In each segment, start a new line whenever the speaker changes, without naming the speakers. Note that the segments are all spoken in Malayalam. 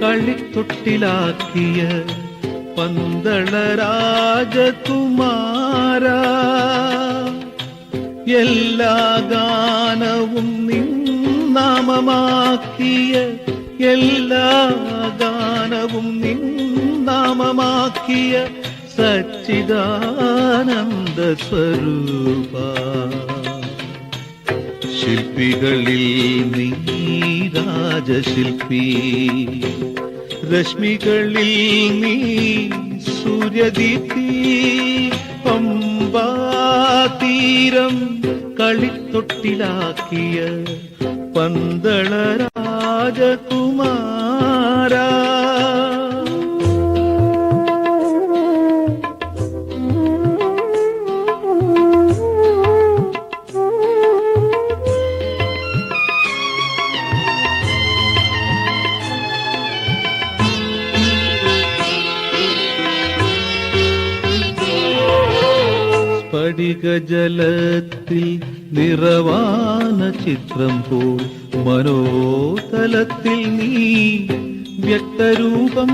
കളിത്തൊട്ടിലാക്കിയ പന്തള രാജകുമാര എല്ലാ ഗാനവും നിന്നാമമാക്കിയ എല്ലാ ഗാനവും നിന്നാമമാക്കിയ സച്ചിദാനന്ദ സ്വരൂപ. ശില്പികളിൽ നീ രാജശില്പി രശ്മികളിൽ നീ സൂര്യദീപ്തി. പമ്പാതീരം കളിത്തൊട്ടിലാക്കിയ പന്തള രാജകുമാര. സ്ഫടികജലത്തിൽ നിറവാന ചിത്രം പോൽ മനോതലത്തിൽ നീ വ്യക്തരൂപം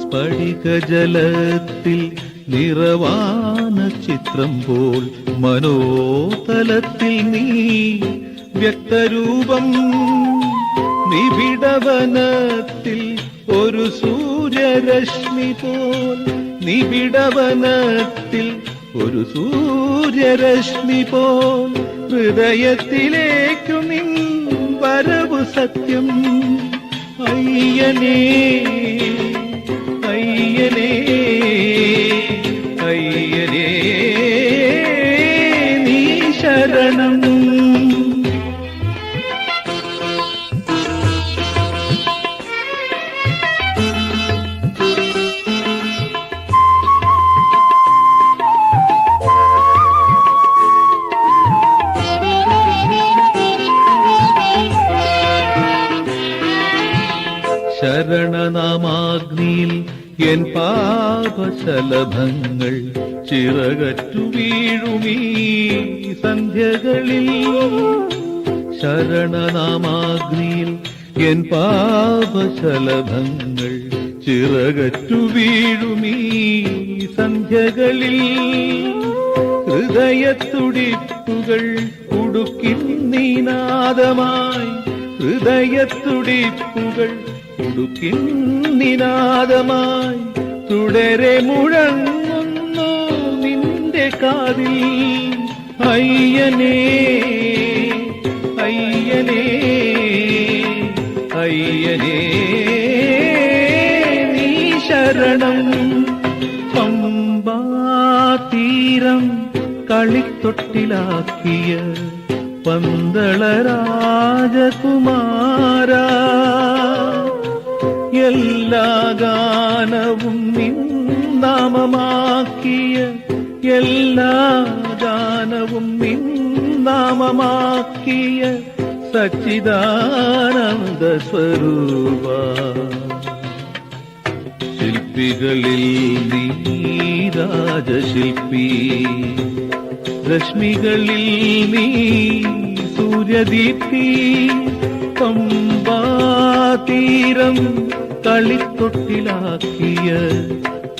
സ്ഫടികജലത്തിൽ നിറവാന ചിത്രം പോൽ. മനോതലത്തിൽ നീ വ്യക്തരൂപം നിബിഡവനത്തിൽ ഒരു സൂര്യരശ്മി പോൽ. നിബിഡവനത്തിൽ ഒരു സൂര്യരശ്മി പോൽ ഹൃദയത്തിലേക്കു നിൻ വരവു സത്യം. അയ്യനേ അയ്യനേ അയ്യനേ നീ ശരണം. ശരണനാമാഗ്നിയിൽ എൻ പാപശലഭങ്ങൾ ചിറകറ്റു വീഴുമീ സന്ധ്യകളിൽ. ശരണനാമാഗ്നിയിൽ എൻ പാപശലഭങ്ങൾ ചിറകറ്റു വീഴുമീ സന്ധ്യകളിൽ. ഹൃദയത്തുടിപ്പുകൾ ഉടുക്കിൻ നീനാദമായി. ഹൃദയത്തുടിപ്പുകൾ ഉടുക്കിൻ നിനാദമായി തുടരെ മുഴങ്ങുന്നു നിന്റെ കാതിൽ. അയ്യനേ അയ്യനേ അയ്യനേ നീ ശരണം. പമ്പാതീരം കളിത്തൊട്ടിലാക്കിയ പന്തള രാജകുമാര എല്ലാ ഗാനവും നിൻ നാമമാക്കിയ എല്ലാ ഗാനവും നിൻ നാമമാക്കിയ സച്ചിദാനന്ദ സ്വരൂപ. ശില്പികളിൽ നീ രാജശില്പി രശ്മികളിൽ നീ സൂര്യദീപ്തി പമ്പാതീരം കളിത്തൊട്ടിലാക്കിയ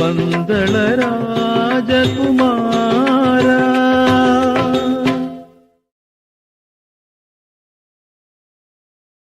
പന്തള